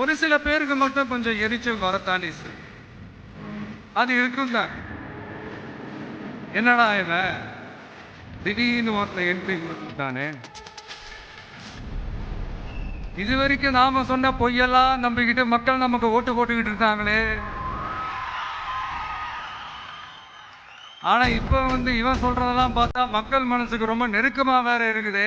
ஒரு சில பேருக்கு மட்டும் கொஞ்சம் எரிச்சல் வரத்தாண்டி செய்யும். அது இருக்கும் தான் என்னடா இவன் திடீர்னு ஒருத்தன் என்ட்ரி தானே இது வரைக்கும் நாம சொன்ன பொய்யெல்லாம் நம்பிக்கிட்டு மக்கள் நமக்கு ஓட்டு போட்டுக்கிட்டு இருக்காங்களே. ஆனா இப்ப வந்து இவன் சொல்றதெல்லாம் பார்த்தா மக்கள் மனசுக்கு ரொம்ப நெருக்கமா வேற இருக்குது.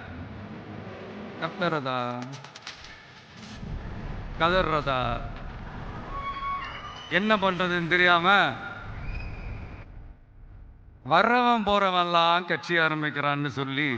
கத்துறதா கதறதா என்ன பண்ணுறதுன்னு தெரியாமல் வர்றவன் போகிறவன்லாம் கட்சி ஆரம்பிக்கிறான்னு சொல்லி